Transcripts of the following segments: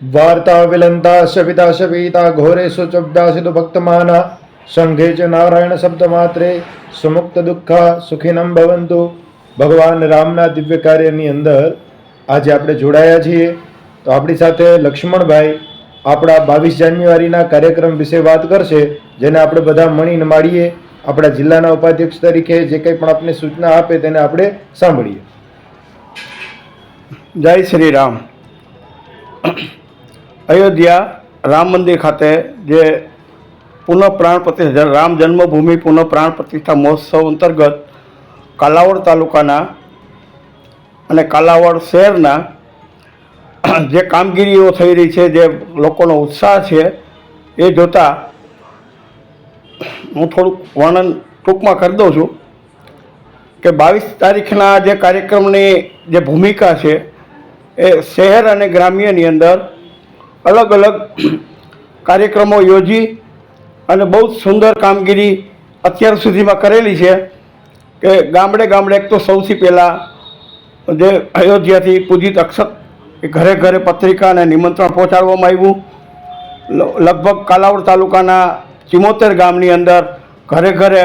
વાર્તા વિલંતા શપિતા શપિતા ઘોરેશુ ચબ્દાસિતુ ભક્તમાના સંઘે ચ નારાયણ શબ્દ માત્રે સુમુક્ત દુઃખા સુખીનમ ભવંતુ ભગવાન રામના દિવ્ય કાર્યની અંદર આજે આપણે જોડાયા છીએ તો આપણી સાથે લક્ષ્મણભાઈ આપણા બાવીસ જાન્યુઆરીના કાર્યક્રમ વિશે વાત કરશે જેને આપણે બધા મળીને માળીએ આપણા જિલ્લાના ઉપાધ્યક્ષ તરીકે જે કંઈ પણ આપને સૂચના આપે તેને આપણે સાંભળીએ જય શ્રી રામ અયોધ્યા રામ મંદિર ખાતે જે પુનઃ પ્રાણ પ્રતિષ્ઠા રામ જન્મભૂમિ પુનઃ પ્રાણ પ્રતિષ્ઠા મહોત્સવ અંતર્ગત કાલાવડ તાલુકાના અને કાલાવડ શહેરના જે કામગીરીઓ થઈ રહી છે, જે લોકોનો ઉત્સાહ છે, એ જોતાં હું થોડુંક વર્ણન ટૂંકમાં કરી દઉં છું કે બાવીસ તારીખના જે કાર્યક્રમની જે ભૂમિકા છે, એ શહેર અને ગ્રામ્યની અંદર અલગ અલગ કાર્યક્રમો યોજી અને બહુ જ સુંદર કામગીરી અત્યાર સુધીમાં કરેલી છે કે ગામડે ગામડે એક તો સૌથી પહેલાં જે અયોધ્યાથી પૂજિત અક્ષત એ ઘરે ઘરે પત્રિકા અને નિમંત્રણ પહોંચાડવામાં આવ્યું. લગભગ કાલાવડ તાલુકાના ચિમોતેર ગામની અંદર ઘરે ઘરે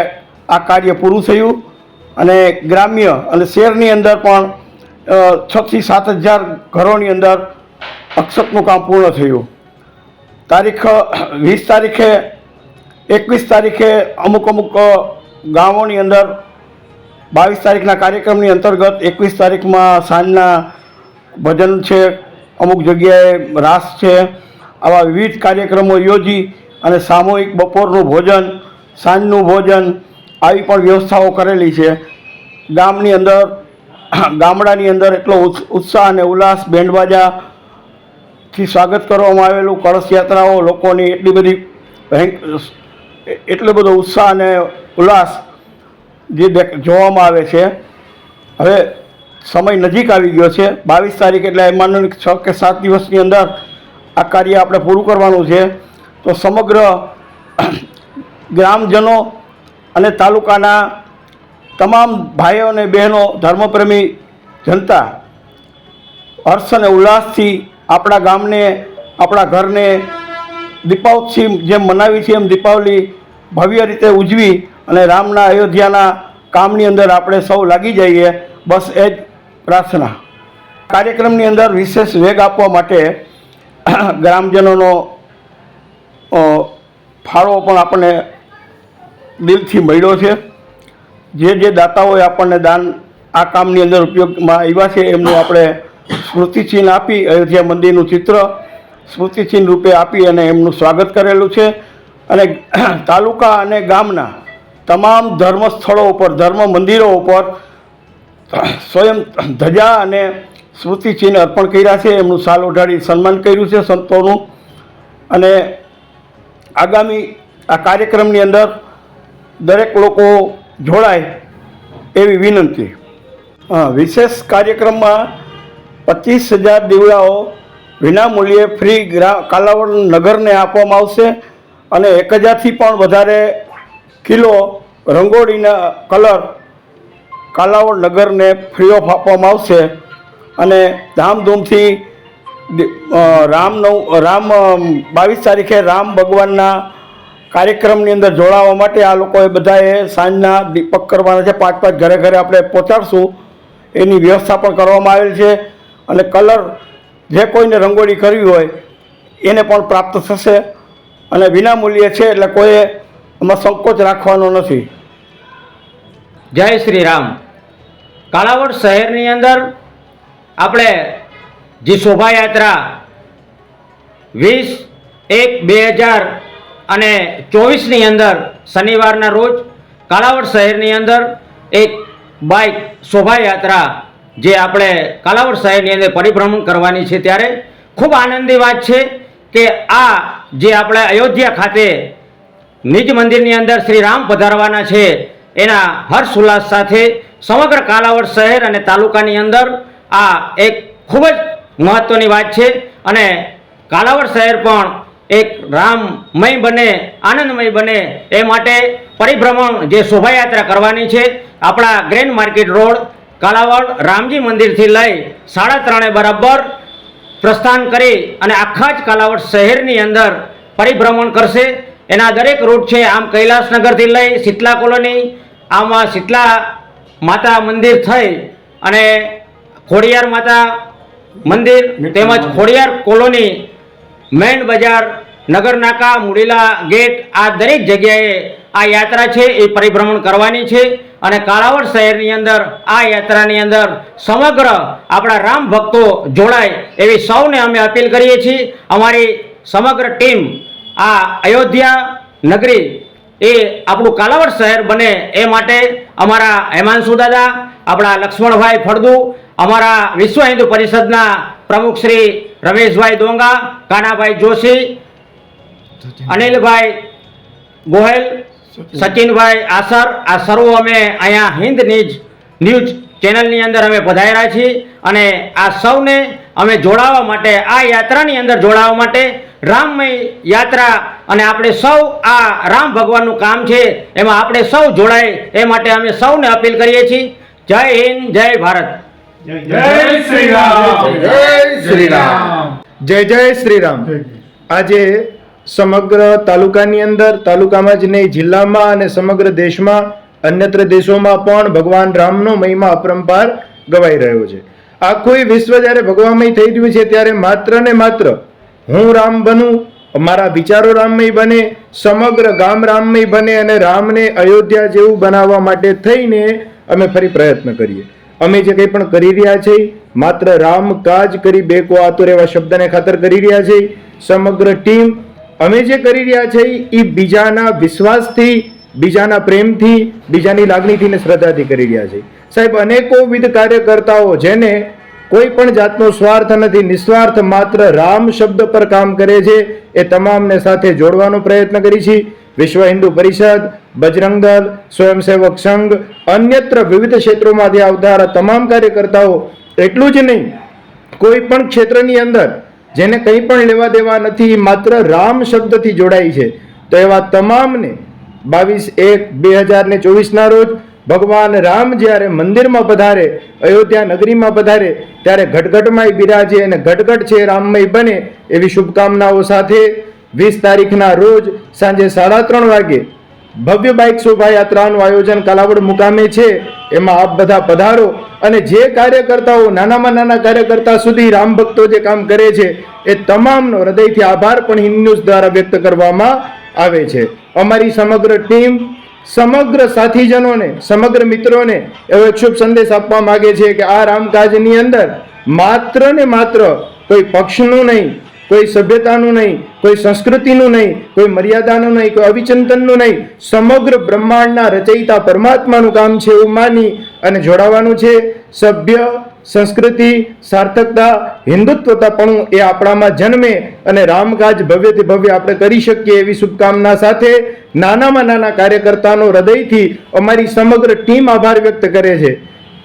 આ કાર્ય પૂરું થયું અને ગ્રામ્ય અને શહેરની અંદર પણ છથી સાત હજાર ઘરોની અંદર અક્ષતનું કામ પૂર્ણ થયું. તારીખ, વીસ તારીખે, એકવીસ તારીખે અમુક અમુક ગામોની અંદર, બાવીસ તારીખના કાર્યક્રમની અંતર્ગત એકવીસ તારીખમાં સાંજના ભજન છે, અમુક જગ્યાએ રાસ છે, આવા વિવિધ કાર્યક્રમો યોજી અને સામૂહિક બપોરનું ભોજન, સાંજનું ભોજન, આવી પણ વ્યવસ્થાઓ કરેલી છે. ગામની અંદર, ગામડાની અંદર એટલો ઉત્સાહ અને ઉલ્લાસ બેન્ડબાજાથી સ્વાગત કરવામાં આવેલું કળશ યાત્રાઓ લોકોની એટલી બધી એટલો બધો ઉત્સાહ અને ઉલ્લાસ જે જોવામાં આવે છે. હવે સમય નજીક આવી ગયો છે. બાવીસ તારીખ એટલે માનો છ કે સાત દિવસની અંદર આ કાર્ય આપણે પૂરું કરવાનું છે. તો સમગ્ર ગ્રામજનો અને તાલુકાના તમામ ભાઈઓ અને બહેનો, ધર્મપ્રેમી જનતા હર્ષ અને ઉલ્લાસથી આપણા ગામને, આપણા ઘરને દીપાવલી જેમ મનાવી છે એમ દીપાવલી ભવ્ય રીતે ઉજવી અને રામના અયોધ્યાના કામની અંદર આપણે સૌ લાગી જઈએ. બસ એ જ પ્રાર્થના. કાર્યક્રમની અંદર વિશેષ વેગ આપવા માટે ગ્રામજનોનો ફાળો પણ આપણને દિલથી મળ્યો છે. જે જે દાતાઓએ આપણને દાન આ કામની અંદર ઉપયોગમાં આવ્યા છે એમનું આપણે સ્મૃતિચિહ્ન આપી અયોધ્યા મંદિરનું ચિત્ર સ્મૃતિચિહ્ન રૂપે આપી અને એમનું સ્વાગત કરેલું છે. અને તાલુકા અને ગામના તમામ ધર્મ સ્થળો ઉપર, ધર્મ મંદિરો ઉપર સ્વયં ધજા અને સ્મૃતિચિહ્ન અર્પણ કર્યા છે. એમનું સાલ ઓઢાડી સન્માન કર્યું છે સંતોનું. અને આગામી આ કાર્યક્રમની અંદર દરેક લોકો જોડાય એવી વિનંતી. વિશેષ કાર્યક્રમમાં પચીસ હજાર દીવડાઓ વિનામૂલ્યે ફ્રી ગ્રા, કાલાવડ નગરને આપવામાં આવશે અને એક હજારથી પણ વધારે કિલો રંગોળીના કલર કાલાવડ નગરને ફ્રી ઓફ આપવામાં આવશે. અને ધામધૂમથી રામનવ રામ બાવીસ તારીખે રામ ભગવાનના કાર્યક્રમની અંદર જોડાવા માટે આ લોકોએ બધાએ સાંજના દીપક કરવાના છે. પાંચ પાંચ ઘરે ઘરે આપણે પહોંચાડશું. એની વ્યવસ્થા પણ કરવામાં આવેલ છે. અને કલર જે કોઈને રંગોળી કરવી હોય, એને પણ પ્રાપ્ત થશે. અને વિનામૂલ્યે છે એટલે કોઈએ એમાં સંકોચ રાખવાનો નથી. જય શ્રી રામ કાલાવડ શહેરની અંદર આપણે જે શોભાયાત્રા વીસ એક બે હજાર અને ચોવીસની અંદર શનિવારના રોજ કાલાવડ શહેરની અંદર એક બાઇક શોભાયાત્રા જે આપણે કાલાવડ શહેરની અંદર પરિભ્રમણ કરવાની છે ત્યારે ખૂબ આનંદની વાત છે કે આ જે આપણે અયોધ્યા ખાતે નિજ મંદિરની અંદર શ્રી રામ પધારવાના છે, એના હર્ષ ઉલ્લાસ સાથે સમગ્ર કાલાવડ શહેર અને તાલુકાની અંદર આ એક ખૂબ જ મહત્ત્વની વાત છે અને કાલાવડ શહેર પણ એક રામમય બને, આનંદમય બને એ માટે પરિભ્રમણ જે શોભાયાત્રા કરવાની છે, આપણા grand market road Kalavad Ramji મંદિરથી લઈ સાડા ત્રણે બરાબર પ્રસ્થાન કરી અને આખા જ કાલાવડ શહેરની અંદર પરિભ્રમણ કરશે. એના દરેક રૂટ છે આમ કૈલાસનગરથી લઈ શીતલા કોલોની આમાં શીતલા માતા મંદિર થઈ અને ખોડિયાર માતા મંદિર તેમજ ખોડિયાર કોલોની મેન બજાર નગરનાકા મુડીલા ગેટ આ દરેક જગ્યાએ આ યાત્રા છે એ પરિભ્રમણ કરવાની છે. અને કાળાવડ શહેરની અંદર, આ યાત્રાની અંદર સમગ્ર આપણા રામ ભક્તો જોડાય એવી સૌને અમે અપીલ કરીએ છીએ. અમારી સમગ્ર ટીમ આ અયોધ્યા નગરી એ આપણું કાલાવડ શહેર બને એ માટે અમારા હેમાંશુ દાદા, આપણા લક્ષ્મણભાઈ ફળદુ, અમારા વિશ્વ હિન્દુ પરિષદના પ્રમુખ શ્રી રમેશભાઈ ડોંગા કાનાભાઈ જોશી, અનિલભાઈ ગોહેલ સચિનભાઈ આસર આ સર્વો અમે અહીંયા હિન્દ ન્યૂઝ ન્યૂઝ ચેનલની અંદર અમે પધાર્યા છીએ અને આ સૌને અમે જોડાવા માટે આ યાત્રાની અંદર જોડાવા માટે રામમય યાત્રા અને આપણે સૌ આ રામ ભગવાનનું કામ છે એમાં આપણે સૌ જોડાય એ માટે અમે સૌને અપીલ કરીએ છીએ. જય હિન્દ જય ભારત. જય શ્રી રામ. જય શ્રી રામ. જય જય શ્રી રામ. આજે સમગ્ર તાલુકાની અંદર, તાલુકામાં જ નહીં, જિલ્લામાં અને સમગ્ર દેશમાં, અન્યત્ર દેશોમાં પણ ભગવાન રામનો મહિમા અપરંપાર ગવાઈ રહ્યો છે. આખું વિશ્વ જ્યારે ભગવાનમય થઈ રહ્યું છે, ત્યારે માત્ર ને માત્ર હું રામ બનું, મારા વિચારો રામમય બને, સમગ્ર ગામ રામમય બને અને રામને અયોધ્યા જેવું બનાવવા માટે થઈને અમે ફરી પ્રયત્ન કરીએ. અમે જે કંઈ પણ કરી રહ્યા છીએ માત્ર રામ કાજ કરી બેકો આતુર એવા શબ્દને ખાતર કરી રહ્યા છીએ સમગ્ર ટીમ અમે જે કરી રહ્યા છીએ એ બીજાના વિશ્વાસથી, બીજાના પ્રેમથી, બીજાની લાગણીથી ને શ્રદ્ધાથી કરી રહ્યા છીએ સાહેબ અનેકોવિધ કાર્યકર્તાઓ જેને કોઈ પણ જાતનો સ્વાર્થ નથી, નિસ્વાર્થ માત્ર રામ શબ્દ પર કામ કરે છે, એ તમામને સાથે જોડવાનો પ્રયત્ન કરી છે. વિશ્વ હિન્દુ પરિષદ, બજરંગ દળ, સ્વયંસેવક સંઘ, અન્યત્ર વિવિધ ક્ષેત્રોમાંથી આવતા તમામ કાર્યકર્તાઓ, એટલું જ નહીં, કોઈ પણ ક્ષેત્રની અંદર જેને કંઈ પણ લેવા દેવા નથી, માત્ર રામ શબ્દથી જોડાય છે. તો એવા તમામને બાવીસ એક બે હજાર ને ચોવીસના રોજ ભગવાન રામ જ્યારે મંદિરમાં પધારે, અયોધ્યા નગરીમાં પધારે, ત્યારે ઘટઘટમાંય બિરાજે અને ઘટઘટ છે રામમય બને એવી શુભકામનાઓ સાથે વીસ તારીખના રોજ સાંજે સાડા ત્રણ વાગે ભવ્ય બાઇક શોભાયાત્રાનું આયોજન કાલાવડ મુકામે છે. એમાં આપ બધા પધારો અને જે કાર્યકર્તાઓ નાનામાં નાના કાર્યકર્તા સુધી રામ ભક્તો જે કામ કરે છે, એ તમામનો હૃદયથી આભાર પણ હિન્દ ન્યૂઝ દ્વારા વ્યક્ત કરવામાં આવે છે. અમારી સમગ્ર ટીમ સમગ્ર સાથીજનોને, સમગ્ર મિત્રોને એવો એક શુભ સંદેશ આપવા માગે છે કે આ રામકાજની અંદર માત્ર ને માત્ર કોઈ પક્ષનું નહીં કોઈ સભ્યતાનું નહીં, કોઈ સંસ્કૃતિનું નહીં, કોઈ મર્યાદાનું નહીં, કોઈ અવિચિંતનનું નહીં. સમગ્ર બ્રહ્માંડના રચયિતા પરમાત્માનું કામ છે એવું માની અને જોડાવાનું છે. સભ્ય, સંસ્કૃતિ, સાર્થકતા હિન્દુત્વતાપણું એ આપણામાં જન્મે અને રામકાજ ભવ્યથી ભવ્ય આપણે કરી શકીએ એવી શુભકામના સાથે નાનામાં નાના કાર્યકર્તાનો હૃદયથી અમારી સમગ્ર ટીમ આભાર વ્યક્ત કરે છે.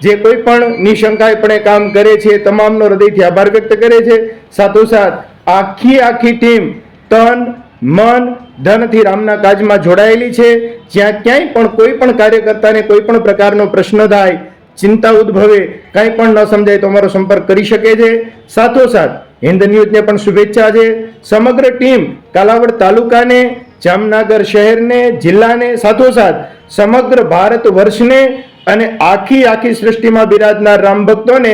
જે કોઈ પણ નિશંકાયપણે કામ કરે છે તમામનો હૃદયથી આભાર વ્યક્ત કરે છે. સાથોસાથ આખી આખી ટીમ તન, મન, ધનથી રામના કાજમાં જોડાયેલી છે. જ્યાં ક્યાંય પણ કોઈ પણ કાર્યકર્તાને કોઈ પણ પ્રકારનો પ્રશ્ન થાય, ચિંતા ઉદ્ભવે, કાંઈ પણ ન સમજાય તો અમારો સંપર્ક કરી શકે છે. સાથોસાથ, હિન્દ ન્યૂઝને પણ શુભેચ્છા છે. સમગ્ર ટીમ કાલાવડ તાલુકાને, જામનગર શહેરને, જિલ્લાને, સાથોસાથ, સમગ્ર ભારત વર્ષને અને આખી આખી સૃષ્ટિમાં બિરાજનાર રામ ભક્તોને